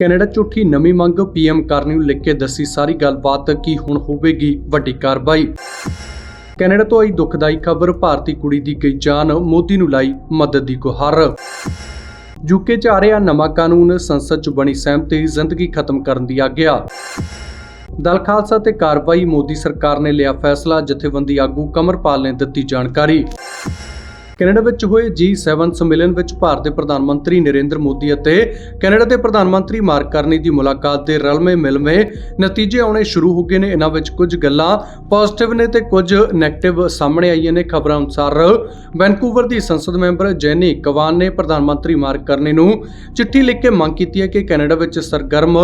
Canada ਝੂਠੀ ਨਵੀਂ ਮੰਗ ਪੀਐਮ ਕਰਨੀ ਨੂੰ ਲਿਖ ਕੇ ਦੱਸੀ ਸਾਰੀ ਗੱਲਬਾਤ ਕੀ ਹੁਣ ਹੋਵੇਗੀ ਵੱਡੀ ਕਾਰਵਾਈ। ਕੈਨੇਡਾ ਤੋਂ ਆਈ ਦੁਖਦਾਈ ਖਬਰ, ਭਾਰਤੀ ਕੁੜੀ ਦੀ ਗਈ ਜਾਨ, ਮੋਦੀ ਨੂੰ ਲਾਈ ਮਦਦ ਦੀ ਗੁਹਾਰ। ਯੂਕੇ 'ਚ ਆ ਰਿਹਾ ਨਵਾਂ ਕਾਨੂੰਨ, ਸੰਸਦ 'ਚ ਬਣੀ ਸਹਿਮਤੀ, ਜ਼ਿੰਦਗੀ ਖਤਮ ਕਰਨ ਦੀ ਆਗਿਆ। ਦਲ ਖਾਲਸਾ ਤੇ ਕਾਰਵਾਈ ਮੋਦੀ ਸਰਕਾਰ ਨੇ ਲਿਆ ਫੈਸਲਾ, ਜਥੇਬੰਦੀ ਆਗੂ ਕਮਰਪਾਲ ਨੇ ਦਿੱਤੀ ਜਾਣਕਾਰੀ। ਕੈਨੇਡਾ ਵਿੱਚ ਹੋਏ G7 ਸੰਮੇਲਨ ਵਿੱਚ ਭਾਰਤ ਦੇ ਪ੍ਰਧਾਨ ਮੰਤਰੀ ਨਰਿੰਦਰ ਮੋਦੀ ਅਤੇ ਕੈਨੇਡਾ ਦੇ ਪ੍ਰਧਾਨ ਮੰਤਰੀ ਮਾਰਕ ਕਰਨੀ ਦੀ ਮੁਲਾਕਾਤ ਦੇ ਰਲਵੇਂ ਮਿਲਵੇਂ ਨਤੀਜੇ ਆਉਣੇ ਸ਼ੁਰੂ ਹੋ ਗਏ ਨੇ। ਇਹਨਾਂ ਵਿੱਚ ਕੁਝ ਗੱਲਾਂ ਪੋਜ਼ਿਟਿਵ ਨੇ ਤੇ ਕੁਝ ਨੈਗੇਟਿਵ ਸਾਹਮਣੇ ਆਈਆਂ ਨੇ। ਖਬਰਾਂ ਅਨੁਸਾਰ ਵੈਨਕੂਵਰ ਦੀ ਸੰਸਦ ਮੈਂਬਰ ਜੈਨੀ ਕਵਾਨ ਨੇ ਪ੍ਰਧਾਨ ਮੰਤਰੀ ਮਾਰਕ ਕਰਨੀ ਨੂੰ ਚਿੱਠੀ ਲਿਖ ਕੇ ਮੰਗ ਕੀਤੀ ਹੈ ਕਿ ਕੈਨੇਡਾ ਵਿੱਚ ਸਰਗਰਮ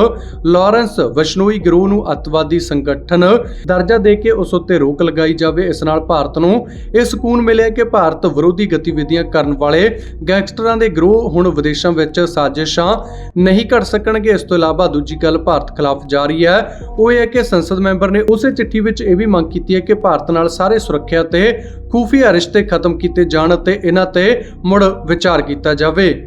ਲਾਰੈਂਸ ਵਸ਼ਨੋਈ ਗਿਰੋਹ ਨੂੰ ਅੱਤਵਾਦੀ ਸੰਗਠਨ ਦਰਜਾ ਦੇ ਕੇ ਉਸ ਉੱਤੇ ਰੋਕ ਲਗਾਈ ਜਾਵੇ। ਇਸ ਨਾਲ ਭਾਰਤ ਨੂੰ ਇਹ ਸਕੂਨ ਮਿਲਿਆ ਕਿ ਭਾਰਤ ਵਿਰੋਧੀ ਗਤੀਵਿਧੀਆਂ ਕਰਨ ਵਾਲੇ ਗੈਂਗਸਟਰਾਂ ਦੇ ਗਰੋਹ ਹੁਣ ਵਿਦੇਸ਼ਾਂ ਵਿੱਚ ਸਾਜ਼ਿਸ਼ਾਂ ਨਹੀਂ ਕਰ ਸਕਣਗੇ। ਇਸ ਤੋਂ ਇਲਾਵਾ ਦੂਜੀ ਗੱਲ ਭਾਰਤ ਖਿਲਾਫ ਜਾਰੀ ਹੈ। ਉਹ ਇਹ ਹੈ ਕਿ ਸੰਸਦ ਮੈਂਬਰ ਨੇ ਉਸੇ ਚਿੱਠੀ ਵਿੱਚ ਇਹ ਵੀ ਮੰਗ ਕੀਤੀ ਹੈ ਕਿ ਭਾਰਤ ਨਾਲ ਸਾਰੇ ਸੁਰੱਖਿਆ ਤੇ ਖੂਫੀਆ ਰਿਸ਼ਤੇ ਖਤਮ ਕੀਤੇ ਜਾਣ ਅਤੇ ਇਹਨਾਂ ਤੇ ਮੁੜ ਵਿਚਾਰ ਕੀਤਾ ਜਾਵੇ।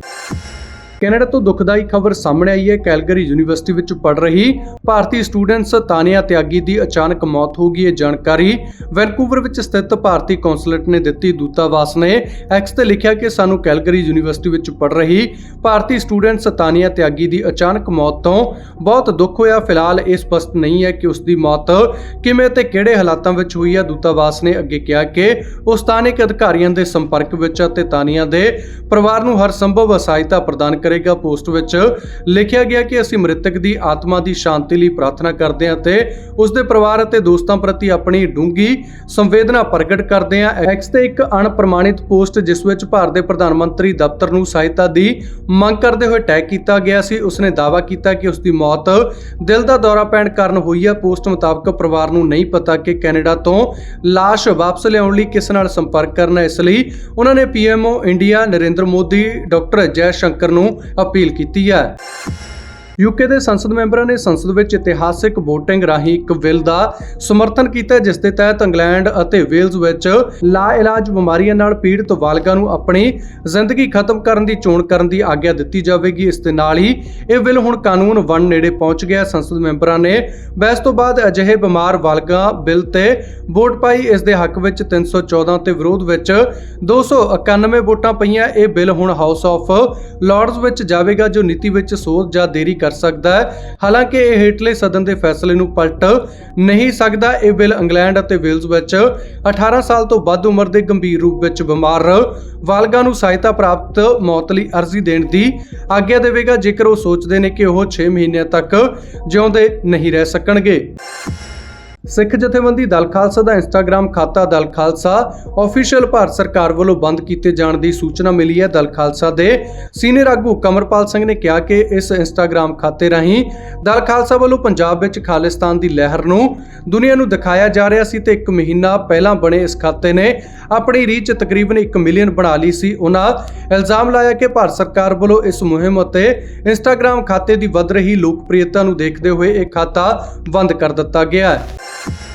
ਕੈਨੇਡਾ ਤੋਂ ਦੁਖਦਾਈ ਖਬਰ ਸਾਹਮਣੇ ਆਈ ਹੈ। ਕੈਲਗਰੀ ਯੂਨੀਵਰਸਿਟੀ ਵਿੱਚ ਪੜ ਰਹੀ ਭਾਰਤੀ ਸਟੂਡੈਂਟਸ ਤਾਨੀਆ ਤਿਆਗੀ ਦੀ ਅਚਾਨਕ ਮੌਤ ਹੋ ਗਈ ਹੈ। ਜਾਣਕਾਰੀ ਵੈਨਕੂਵਰ ਵਿੱਚ ਸਥਿਤ ਭਾਰਤੀ ਕੌਂਸੂਲੇਟ ਨੇ ਦਿੱਤੀ। ਦੂਤਾਵਾਸ ਨੇ ਐਕਸ ਤੇ ਲਿਖਿਆ ਕਿ ਸਾਨੂੰ ਕੈਲਗਰੀ ਯੂਨੀਵਰਸਿਟੀ ਵਿੱਚ ਪੜ ਰਹੀ ਭਾਰਤੀ ਸਟੂਡੈਂਟਸ ਤਾਨੀਆ ਤਿਆਗੀ ਦੀ ਅਚਾਨਕ ਮੌਤ ਤੋਂ ਬਹੁਤ ਦੁੱਖ ਹੋਇਆ। ਫਿਲਹਾਲ ਇਹ ਸਪਸ਼ਟ ਨਹੀਂ ਹੈ ਕਿ ਉਸ ਦੀ ਮੌਤ ਕਿਵੇਂ ਤੇ ਕਿਹੜੇ ਹਾਲਾਤਾਂ ਵਿੱਚ ਹੋਈ ਹੈ। ਦੂਤਾਵਾਸ ਨੇ ਅੱਗੇ ਕਿਹਾ ਕਿ ਉਹ ਸਥਾਨਕ ਅਧਿਕਾਰੀਆਂ ਦੇ ਸੰਪਰਕ ਵਿੱਚ ਅਤੇ ਤਾਨੀਆ ਦੇ ਪਰਿਵਾਰ ਨੂੰ ਹਰ ਸੰਭਵ ਸਹਾਇਤਾ ਪ੍ਰਦਾਨ ਕਰੇਗਾ ਪੋਸਟ ਵਿੱਚ, ਲਿਖਿਆ ਗਿਆ ਕਿ ਅਸੀਂ ਮ੍ਰਿਤਕ ਦੀ ਆਤਮਾ ਦੀ ਸ਼ਾਂਤੀ ਲਈ ਪ੍ਰਾਰਥਨਾ ਕਰਦੇ ਹਾਂ ਤੇ ਉਸ ਦੇ ਪਰਿਵਾਰ ਅਤੇ ਦੋਸਤਾਂ ਪ੍ਰਤੀ ਆਪਣੀ ਡੂੰਗੀ ਸੰਵੇਦਨਾ ਪ੍ਰਗਟ ਕਰਦੇ ਹਾਂ। ਐਕਸ ਤੇ ਇੱਕ ਅਣਪ੍ਰਮਾਣਿਤ ਪੋਸਟ, ਜਿਸ ਵਿੱਚ ਭਾਰਤ ਦੇ ਪ੍ਰਧਾਨ ਮੰਤਰੀ ਦਫ਼ਤਰ ਨੂੰ ਸਹਾਇਤਾ ਦੀ ਮੰਗ ਕਰਦੇ ਹੋਏ ਟੈਗ ਕੀਤਾ ਗਿਆ ਸੀ। ਉਸਨੇ ਦਾਅਵਾ ਕੀਤਾ ਕਿ ਉਸ ਦੀ ਮੌਤ ਦਿਲ ਦਾ ਦੌਰਾ ਪੈਣ ਕਾਰਨ ਹੋਈ ਹੈ। ਪੋਸਟ ਮੁਤਾਬਕ ਪਰਿਵਾਰ ਨੂੰ ਨਹੀਂ ਪਤਾ ਕਿ ਕੈਨੇਡਾ ਤੋਂ ਲਾਸ਼ ਵਾਪਸ ਲਿਆਉਣ ਲਈ ਕਿਸ ਨਾਲ ਸੰਪਰਕ ਕਰਨਾ ਇਸ ਲਈ ਉਹਨਾਂ ਨੇ PMO India Narendra Modi, doctor Jai Shankar ਨੂੰ ਅਪੀਲ ਕੀਤੀ ਹੈ। ਯੂਕੇ ਦੇ ਸੰਸਦ ਮੈਂਬਰਾਂ ਨੇ ਸੰਸਦ ਵਿੱਚ ਇਤਿਹਾਸਿਕ VOTING ਰਾਹੀਂ ਇੱਕ ਬਿੱਲ ਦਾ ਸਮਰਥਨ ਕੀਤਾ, ਜਿਸ ਦੇ ਤਹਿਤ ਇੰਗਲੈਂਡ ਅਤੇ ਵੇਲਜ਼ ਵਿੱਚ ਲਾ ਇਲਾਜ ਬਿਮਾਰੀਆਂ ਨਾਲ ਪੀੜਤ ਬਾਲਗਾਂ ਨੂੰ ਆਪਣੀ ਜ਼ਿੰਦਗੀ ਖਤਮ ਕਰਨ ਦੀ ਚੋਣ ਕਰਨ ਦੀ ਆਗਿਆ ਦਿੱਤੀ ਜਾਵੇਗੀ। ਇਸ ਦੇ ਨਾਲ ਹੀ ਇਹ ਬਿੱਲ ਹੁਣ ਕਾਨੂੰਨ ਬਣ ਨੇੜੇ ਪਹੁੰਚ ਗਿਆ। ਸੰਸਦ ਮੈਂਬਰਾਂ ਨੇ ਬਹਿਸ ਤੋਂ ਬਾਅਦ ਅਜਿਹੇ ਬਿਮਾਰ ਬਾਲਗਾਂ ਬਿੱਲ ਤੇ ਵੋਟ ਪਾਈ। ਇਸ ਦੇ ਹੱਕ ਵਿੱਚ 314 ਤੇ ਵਿਰੋਧ ਵਿੱਚ 291 ਵੋਟਾਂ ਪਈਆਂ। ਇਹ ਬਿੱਲ ਹੁਣ ਹਾਊਸ ਆਫ ਲਾਰਡਸ ਵਿੱਚ ਜਾਵੇਗਾ, ਜੋ ਨੀਤੀ ਵਿੱਚ ਸੋਧ ਜਾਂ ਦੇਰੀ ਕਰ ਸਕਦਾ ਹੈ। ਹਾਲਾਂਕਿ ਇਹ ਹੇਠਲੇ ਸਦਨ ਦੇ ਫੈਸਲੇ ਨੂੰ ਪਲਟ ਨਹੀਂ ਸਕਦਾ। ਇਹ ਬਿੱਲ ਇੰਗਲੈਂਡ ਅਤੇ ਵੇਲਜ਼ ਵਿੱਚ 18 ਸਾਲ ਤੋਂ ਵੱਧ ਉਮਰ ਦੇ ਗੰਭੀਰ ਰੂਪ ਵਿੱਚ ਬਿਮਾਰ ਵਾਲਗਾਂ ਨੂੰ ਸਹਾਇਤਾ ਪ੍ਰਾਪਤ ਮੌਤ ਲਈ ਅਰਜ਼ੀ ਦੇਣ ਦੀ ਆਗਿਆ ਦੇਵੇਗਾ। ਜੇਕਰ ਉਹ ਸੋਚਦੇ ਨੇ ਕਿ ਉਹ 6 ਮਹੀਨਿਆਂ ਤੱਕ ਜਿਉਂਦੇ ਨਹੀਂ ਰਹਿ ਸਕਣਗੇ। ਸਿੱਖ ਜਥੇਬੰਦੀ ਦਲ ਖਾਲਸਾ ਦਾ ਇੰਸਟਾਗ੍ਰam ਖਾਤਾ ਦਲ ਖਾਲਸਾ ਅਫੀਸ਼ੀਅਲ ਭਾਰਤ ਸਰਕਾਰ ਵੱਲੋਂ ਬੰਦ ਕੀਤੇ ਜਾਣ ਦੀ ਸੂਚਨਾ ਮਿਲੀ ਹੈ। ਦਲ ਖਾਲਸਾ ਦੇ ਸੀਨੀਅਰ ਆਗੂ ਕਮਰਪਾਲ ਸਿੰਘ ਨੇ ਕਿਹਾ ਕਿ ਇਸ ਇੰਸਟਾਗ੍ਰam ਖਾਤੇ ਰਾਹੀਂ ਦਲ ਖਾਲਸਾ ਵੱਲੋਂ ਪੰਜਾਬ ਵਿੱਚ ਖਾਲਿਸਤਾਨ ਦੀ ਲਹਿਰ ਨੂੰ ਦੁਨੀਆ ਨੂੰ ਦਿਖਾਇਆ ਜਾ ਰਿਹਾ ਸੀ ਤੇ 1 ਮਹੀਨਾ ਪਹਿਲਾਂ ਬਣੇ ਇਸ ਖਾਤੇ ਨੇ ਆਪਣੀ ਰੀਚ ਤਕਰੀਬਨ 1 ਮਿਲੀਅਨ ਬਣਾ ਲਈ ਸੀ। ਉਹਨਾਂ ਇਲਜ਼ਾਮ ਲਾਇਆ ਕਿ ਭਾਰਤ ਸਰਕਾਰ ਵੱਲੋਂ ਇਸ ਮੁਹਿੰਮ ਅਤੇ ਇੰਸਟਾਗ੍ਰam ਖਾਤੇ ਦੀ ਵੱਧ ਰਹੀ ਲੋਕਪ੍ਰਿਯਤਾ ਨੂੰ ਦੇਖਦੇ ਹੋਏ ਇਹ ਖਾਤਾ ਬੰਦ ਕਰ ਦਿੱਤਾ ਗਿਆ ਹੈ। you